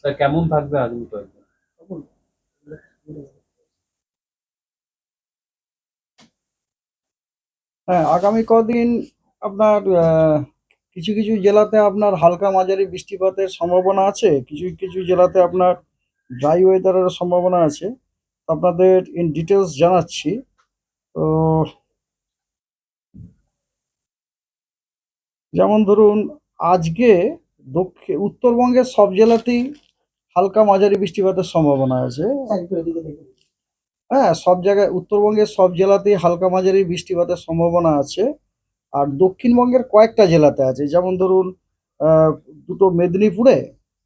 তা কেমন থাকবে আগামী কয়েকদিন হ্যাঁ আগামী কদিন আপনার আহ, কিছু কিছু জেলাতে আপনার হালকা মাঝারি বৃষ্টিপাতের সম্ভাবনা আছে কিছু কিছু জেলাতে আপনার ড্রাই ওয়েদারের সম্ভাবনা আছে। আপনাদের ইন ডিটেলস জানাচ্ছি। তো যেমন ধরুন আজকে দক্ষিণ উত্তরবঙ্গের সব জেলাতেই হালকা মাঝারি বৃষ্টিপাতের সম্ভাবনা আছে। হ্যাঁ সব জায়গায় উত্তরবঙ্গের সব জেলাতেই হালকা মাঝারি বৃষ্টিপাতের সম্ভাবনা আছে। আর দক্ষিণবঙ্গের কয়েকটা জেলাতে আছে যেমন ধরুন দুটো মেদিনীপুরে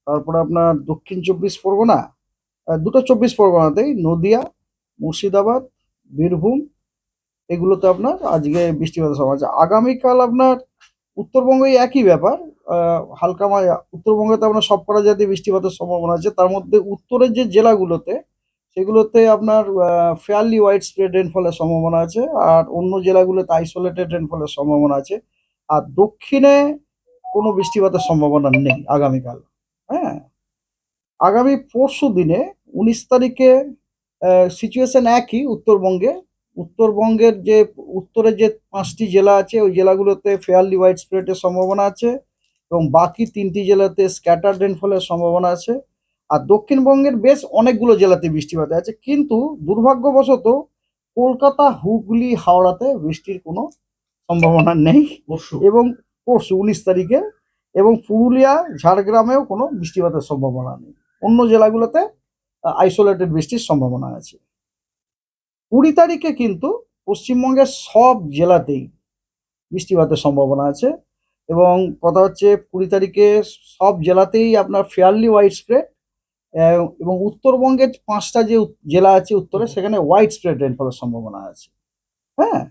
তারপরে আপনার দক্ষিণ চব্বিশ পরগনা দুটো চব্বিশ পরগনাতেই নদিয়া মুর্শিদাবাদ বীরভূম এগুলোতে আপনার আজকে বৃষ্টিপাতের সম্ভাবনা আছে। আগামীকাল আপনার উত্তরবঙ্গে একই ব্যাপার হালকা মা- উত্তরবঙ্গতে আপনার সব কটা জাতীয় বৃষ্টিপাতের সম্ভাবনা আছে, তার মধ্যে উত্তরের যে জেলাগুলোতে, সেগুলোতে আপনার ফেয়ারলি ওয়াইড স্প্রেড রেনফলের সম্ভাবনা আছে, আর অন্য জেলাগুলোতে আইসোলেটেড রেনফলের সম্ভাবনা আছে, আর দক্ষিণে কোনো বৃষ্টিপাতের সম্ভাবনা নেই আগামীকাল হ্যাঁ? আগামী পরশু দিনে উনিশ তারিখে সিচুয়েশন একই উত্তরবঙ্গে উত্তরবঙ্গের যে উত্তরের যে পাঁচটি জেলা আছে ওই জেলাগুলোতে ফেয়ারলি ওয়াইড স্প্রেডের সম্ভাবনা আছে এবং বাকি তিনটি জেলাতে স্ক্যাটার রেনফলের সম্ভাবনা আছে। আর দক্ষিণবঙ্গের বেশ অনেকগুলো জেলাতে বৃষ্টিপাত আছে কিন্তু দুর্ভাগ্যবশত কলকাতা হুগলি হাওড়াতে বৃষ্টির কোনো সম্ভাবনা নেই। এবং পরশু উনিশ তারিখে এবং পুরুলিয়া ঝাড়গ্রামেও কোনো বৃষ্টিপাতের সম্ভাবনা নেই। অন্য জেলাগুলোতে আইসোলেটেড বৃষ্টির সম্ভাবনা আছে। কুড়ি তারিখে কিন্তু পশ্চিমবঙ্গের সব জেলাতেই বৃষ্টিপাতের সম্ভাবনা আছে এবং কথা হচ্ছে কুড়ি তারিখে সব জেলাতেই আপনার ফেয়ারলি ওয়াইড স্প্রেড এবং উত্তরবঙ্গের পাঁচটা যে জেলা আছে উত্তরে সেখানে ওয়াইড স্প্রেড রেনফলের সম্ভাবনা আছে। হ্যাঁ?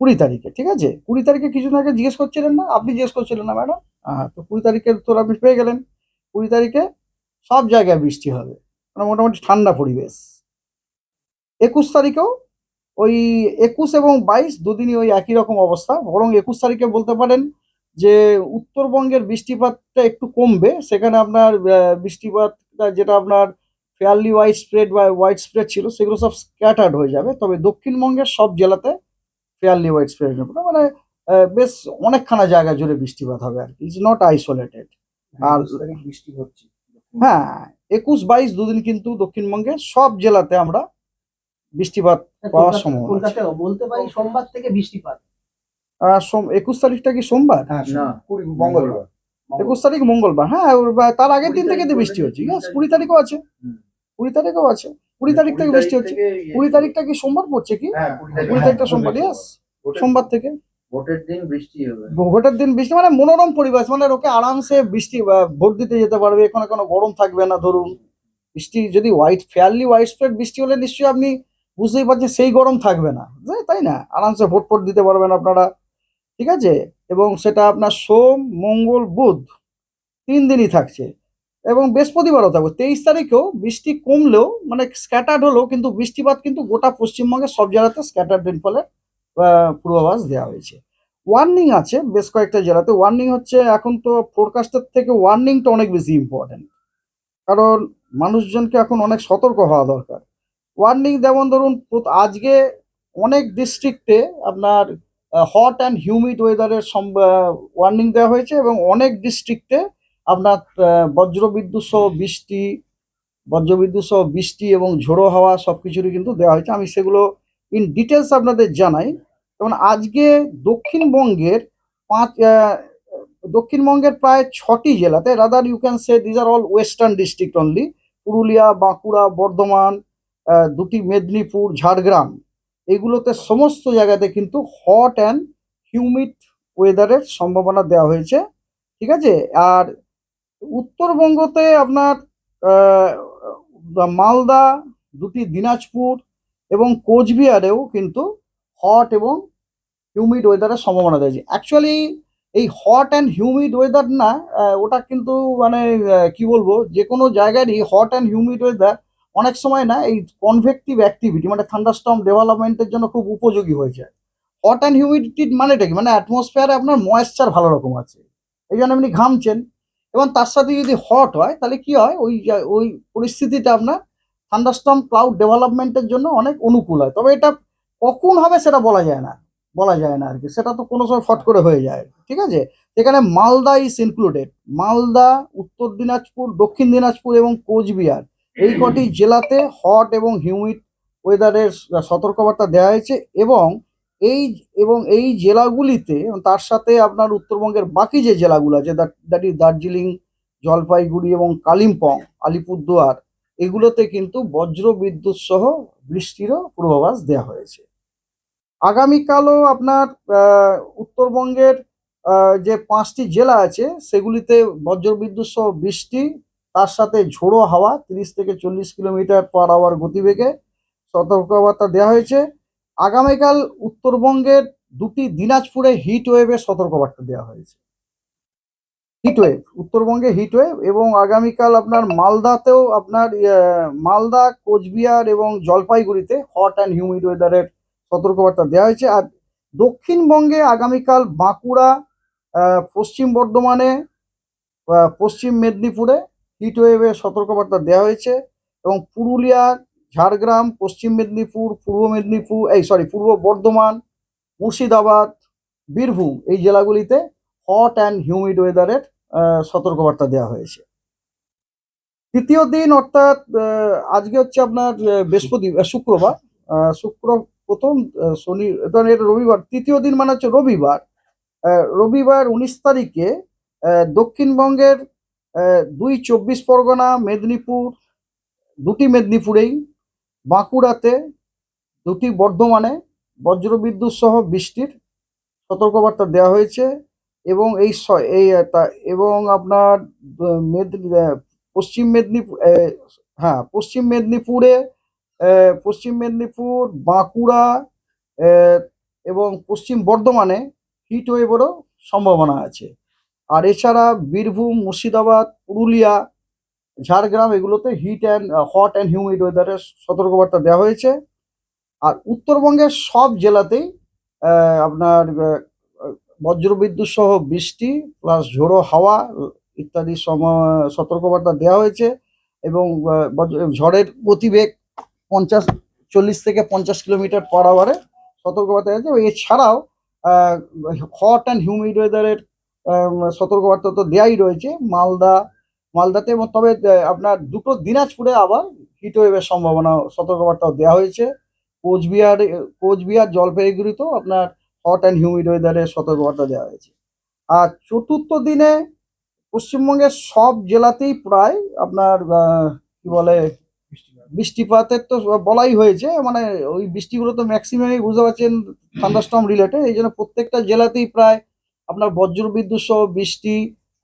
কুড়ি তারিখে, ঠিক আছে? কুড়ি তারিখে কিছুদিন আগে জিজ্ঞেস করছিলেন না? আপনি জিজ্ঞেস করছিলেন না, ম্যাডাম? হ্যাঁ তো কুড়ি তারিখের উত্তর আপনি পেয়ে গেলেন। কুড়ি তারিখে সব জায়গায় বৃষ্টি হবে। মানে মোটামুটি ঠান্ডা পরিবেশ। একুশ তারিখেও ওই একুশ এবং বাইশ দুদিনই ওই একই রকম অবস্থা। বরং একুশ তারিখে বলতে পারেন যে উত্তরবঙ্গের বৃষ্টিপাতটা একটু কমবে। সেখানে আপনার বৃষ্টিপাতটা যেটা আপনার ফেয়ারলি ওয়াইড স্প্রেড বা ওয়াইড স্প্রেড ছিল সেগুলো সব স্ক্যাটার্ড হয়ে যাবে। তবে দক্ষিণবঙ্গের সব জেলাতে ফেয়ারলি ওয়াইড স্প্রেড মানে বেশ অনেকখানা জায়গা জুড়ে বৃষ্টিপাত হবে আর কি। ইজ নট আইসোলেটেড আর বৃষ্টি হচ্ছে। হ্যাঁ একুশ বাইশ দুদিন কিন্তু দক্ষিণবঙ্গে সব জেলাতে আমরা বৃষ্টিপাত পাওয়ার সম্ভাবনা কলকাতায় বলতে পারি সোমবার থেকে বৃষ্টিপাত। একুশ তারিখটা কি সোমবার? হ্যাঁ মঙ্গলবার। একুশ তারিখ মঙ্গলবার হ্যাঁ তার আগের দিন থেকে তো বৃষ্টি হচ্ছে ইয়েস কুড়ি তারিখও আছে। কুড়ি তারিখও আছে। কুড়ি তারিখ থেকে বৃষ্টি হচ্ছে। কুড়ি তারিখটা কি সোমবার পড়ছে কি? হ্যাঁ কুড়ি তারিখটা সোমবার ইয়েস সোমবার থেকে। ভোটের দিন বৃষ্টি হবে। ভোটের দিন বৃষ্টি মানে মনোরম পরিবেশ মানে লোকে আরামসে বৃষ্টি ভোট দিতে যেতে পারবে এখানে কোনো গরম থাকবে না ধরুন। বৃষ্টি যদি হোয়াইট ফেয়ারলি হোয়াইট স্প্রেড বৃষ্টি হলে নিশ্চয়ই আপনি বুঝতেই পারছেন, সেই গরম থাকবে না। তাই না? আরামসে ভোট ফোট দিতে পারবেন আপনারা। ঠিক আছে? এবং সেটা আপনার সোম, মঙ্গল, বুধ, তিন দিনই থাকছে। এবং বৃহস্পতিবারও থাকবে। তেইশ তারিখেও বৃষ্টি কমলেও মানে স্ক্যাটার্ড হলেও কিন্তু বৃষ্টিপাত কিন্তু গোটা পশ্চিমবঙ্গের সব জেলাতে স্ক্যাটার্ড রেনফলের পূর্বাভাস দেওয়া হয়েছে। ওয়ার্নিং আছে বেশ কয়েকটা জেলাতে। ওয়ার্নিং হচ্ছে এখন তো ফোরকাস্টের থেকে ওয়ার্নিংটা অনেক বেশি ইম্পর্টেন্ট কারণ মানুষজনকে এখন অনেক সতর্ক হওয়া দরকার। ওয়ার্নিং যেমন ধরুন আজকে অনেক ডিস্ট্রিক্টে আপনার হট অ্যান্ড হিউমিড ওয়েদারের ওয়ার্নিং দেওয়া হয়েছে এবং অনেক ডিস্ট্রিক্টে আপনার বজ্রবিদ্যুৎ সহ বৃষ্টি, বজ্রবিদ্যুৎ সহ বৃষ্টি এবং ঝোড়ো হাওয়া সব কিছুরই কিন্তু দেওয়া হয়েছে। আমি সেগুলো ইন ডিটেলস আপনাদের জানাই। যেমন আজকে দক্ষিণবঙ্গের পাঁচ দক্ষিণবঙ্গের প্রায় ছটি জেলাতে rather you can say these are all western district only Purulia, Bankura, Bardhaman দুটি মেদিনীপুর, ঝাড়গ্রাম। এগুলোতে সমস্ত জায়গাতে কিন্তু হট অ্যান্ড হিউমিড ওয়েদারের সম্ভাবনা দেওয়া হয়েছে, ঠিক আছে? আর উত্তরবঙ্গতে আপনার মালদা, দুটি দিনাজপুর এবং কোচবিহারেও কিন্তু হট এবং হিউমিড ওয়েদারের সম্ভাবনা রয়েছে। অ্যাকচুয়ালি এই হট অ্যান্ড হিউমিড ওয়েদার না ওটা কিন্তু মানে কি বলব? যে কোনো জায়গারই হট অ্যান্ড হিউমিড ওয়েদার অনেক সময় না এই কনভেক্টিভ অ্যাক্টিভিটি মানে থান্ডারস্টর্ম ডেভেলপমেন্টের জন্য খুব উপযোগী হয়ে যায় হট অ্যান্ড হিউমিডিটি মানেটা কি? মানে অ্যাটমসফিয়ারে আপনার ময়েশ্চার ভালো রকম আছে। এই জন্য আপনি ঘামছেন। এবং তার সাথে যদি হট হয়, তাহলে কি হয়? ওই ওই পরিস্থিতিটা আপনার থান্ডারস্টর্ম ক্লাউড ডেভেলপমেন্টের জন্য অনেক অনুকূল হয়। তবে এটা কখন হবে সেটা বলা যায় না। বলা যায় না আর কি সেটা তো কোনো সময় ফট করে হয়ে যায়। ঠিক আছে? এখানে মালদা ইজ ইনক্লুডেড মালদা, উত্তর দিনাজপুর, দক্ষিণ দিনাজপুর এবং কোচবিহার। এই কটি জেলাতে হট এবং হিউমিড ওয়েদারের সতর্কবার্তা দেওয়া হয়েছে এবং এই এবং এই জেলাগুলিতে তার সাথে আপনার উত্তরবঙ্গের বাকি যে জেলাগুলো আছে, দ্যাট ইজ দার্জিলিং, জলপাইগুড়ি এবং কালিম্পং, আলিপুরদুয়ার, এগুলোতে কিন্তু বজ্র বিদ্যুৎ সহ বৃষ্টিরও পূর্বাভাস দেওয়া হয়েছে। আগামীকালও আপনার উত্তরবঙ্গের যে পাঁচটি জেলা আছে, সেগুলিতে বজ্রবিদ্যুৎ সহ বৃষ্টি তার সাথে ঝোড়ো হাওয়া তিরিশ থেকে চল্লিশ কিলোমিটার পার আওয়ার গতিবেগে সতর্কবার্তা দেওয়া হয়েছে। আগামীকাল উত্তরবঙ্গের দুটি দিনাজপুরে হিট ওয়েভের সতর্কবার্তা দেওয়া হয়েছে। হিট ওয়েভ উত্তরবঙ্গে হিট ওয়েভ এবং আগামীকাল আপনার মালদাতেও আপনার ইয়ে, মালদা কোচবিহার এবং জলপাইগুড়িতে হট অ্যান্ড হিউমিড ওয়েদারের সতর্কবার্তা দেওয়া হয়েছে। আর দক্ষিণবঙ্গে আগামীকাল বাঁকুড়া পশ্চিম বর্ধমানে পশ্চিম মেদিনীপুরে হিট ওয়েভের সতর্কবার্তা দেওয়া হয়েছে এবং পুরুলিয়া, ঝাড়গ্রাম, পশ্চিম মেদিনীপুর, পূর্ব মেদিনীপুর, এই সরি পূর্ব বর্ধমান, মুর্শিদাবাদ, বীরভূম এই জেলাগুলিতে হট অ্যান্ড হিউমিড ওয়েদারের সতর্কবার্তা দেওয়া হয়েছে। তৃতীয় দিন অর্থাৎ আজকে হচ্ছে আপনার বৃহস্পতি শুক্রবার শুক্র প্রথম শনি এটা রবিবার, তৃতীয় দিন মানে হচ্ছে রবিবার রবিবার উনিশ তারিখে দক্ষিণবঙ্গের দুই চব্বিশ পরগনা, মেদিনীপুর, দুটি মেদিনীপুরেই, বাঁকুড়াতে দুটি বর্ধমানে বজ্রবিদ্যুৎ সহ বৃষ্টির সতর্কবার্তা দেওয়া হয়েছে এবং এই এই এবং আপনার পশ্চিম মেদিনীপুর হ্যাঁ পশ্চিম মেদিনীপুরে পশ্চিম মেদিনীপুর, বাঁকুড়া এবং পশ্চিম বর্ধমানে হিট ওয়েভেরও সম্ভাবনা আছে। আর এছাড়া বীরভূম, মুর্শিদাবাদ, পুরুলিয়া, ঝাড়গ্রাম এগুলোতে heat and hot and humid ওয়েদারের সতর্কবার্তা দেওয়া হয়েছে। আর উত্তরবঙ্গের সব জেলাতেই আপনার বজ্রবিদ্যুৎ সহ বৃষ্টি প্লাস ঝোড়ো হাওয়া ইত্যাদি সম, সতর্কবার্তা দেওয়া হয়েছে এবং ঝড়ের গতিবেগ পঞ্চাশ, চল্লিশ থেকে পঞ্চাশ কিলোমিটার পার আওয়ারে সতর্কবার্তা আছে এছাড়াও হট অ্যান্ড হিউমিড ওয়েদারের সতর্কবার্তা তো দেওয়াই রয়েছে। মালদা, মালদাতে তবে আপনার দুটো দিনাজপুরে আবার হিট ওয়েভের সম্ভাবনা সতর্কবার্তাও দেওয়া হয়েছে। কোচবিহার কোচবিহার জলপাইগুড়িতেও আপনার হট অ্যান্ড হিউমিড ওয়েদারের সতর্কবার্তা দেওয়া হয়েছে। আর চতুর্থ দিনে পশ্চিমবঙ্গের সব জেলাতেই প্রায় আপনার কি বলে, বৃষ্টিপাতের তো বলাই হয়েছে। মানে ওই বৃষ্টিগুলো তো ম্যাক্সিমামই বুঝতে পারছেন থান্ডারস্টর্ম রিলেটেড এই জন্য প্রত্যেকটা জেলাতেই প্রায় আপনার বজ্রবিদ্যুৎ সহ বৃষ্টি,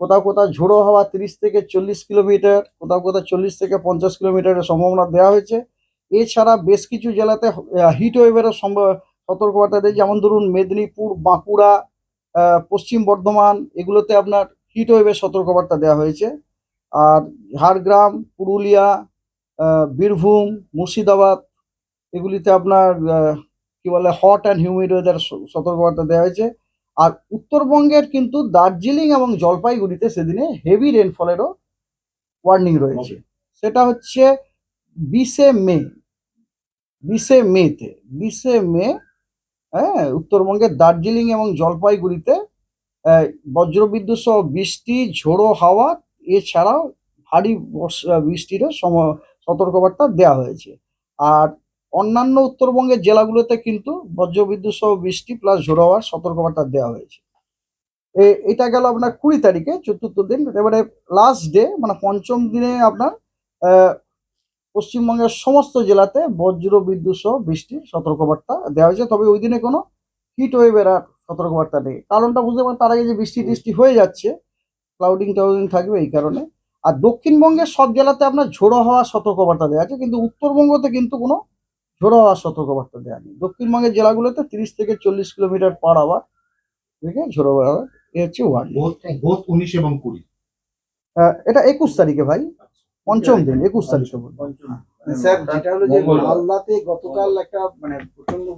কোথাও কোথাও ঝোড়ো হাওয়া তিরিশ থেকে চল্লিশ কিলোমিটার, কোথাও কোথাও চল্লিশ থেকে পঞ্চাশ কিলোমিটারের সম্ভাবনা দেওয়া হয়েছে। এছাড়া বেশ কিছু জেলাতে হিট ওয়েভেরও সতর্কবার্তা দেয়। যেমন ধরুন মেদিনীপুর, বাঁকুড়া পশ্চিম বর্ধমান, এগুলোতে আপনার হিট ওয়েভের সতর্কবার্তা দেওয়া হয়েছে। আর ঝাড়গ্রাম, পুরুলিয়া বীরভূম, মুর্শিদাবাদ, এগুলিতে আপনার কি বলে হট অ্যান্ড হিউমিড ওয়েদার সতর্কবার্তা দেওয়া হয়েছে। আর উত্তরবঙ্গের কিন্তু দার্জিলিং এবং জলপাইগুড়িতে সেদিনে হেভি রেনফলেরও ওয়ার্নিং রয়েছে। সেটা হচ্ছে বিশে মে বিশে মেতে বিশে মে হ্যাঁ উত্তরবঙ্গের দার্জিলিং এবং জলপাইগুড়িতে বজ্রবিদ্যুৎ সহ বৃষ্টি ঝোড়ো হাওয়া এছাড়াও ভারী বর্ষা বৃষ্টিরও সম সতর্কবার্তা দেওয়া হয়েছে। আর অন্যান্য উত্তরবঙ্গের জেলাগুলোতে কিন্তু বজ্রবিদ্যুৎ সহ বৃষ্টি প্লাস ঝোড়ো হওয়ার সতর্কবার্তা দেওয়া হয়েছে। এটা গেল আপনার কুড়ি তারিখে, চতুর্থ দিন। এবারে লাস্ট ডে মানে পঞ্চম দিনে আপনার পশ্চিমবঙ্গের সমস্ত জেলাতে বজ্র বিদ্যুৎ সহ বৃষ্টির সতর্কবার্তা দেওয়া হয়েছে। তবে ওই দিনে কোনো হিট ওয়েভের আর সতর্কবার্তা নেই। কারণটা বুঝতে পারেন, তার আগে যে বৃষ্টি টিষ্টি হয়ে যাচ্ছে ক্লাউডিং টাউডিং থাকবে এই কারণে। আর দক্ষিণবঙ্গের সব জেলাতে আপনার ঝোড়ো হওয়ার সতর্কবার্তা দেওয়া আছে, কিন্তু উত্তরবঙ্গতে কিন্তু কোনো ঝোড়ো হওয়ার সতর্কবার্তা দেওয়া নেই। দক্ষিণবঙ্গের জেলাগুলোতে তিরিশ থেকে চল্লিশ কিলোমিটার পার আওয়ার থেকে ঝোড়ো হওয়ার এ হচ্ছে ওয়ার্ড উনিশ এবং কুড়ি। এটা একুশ তারিখে ভাই। পঞ্চম দিন একুশ তারিখে স্যার যেটা হলো যে মালদাতে গতকাল একটা মানে প্রচণ্ড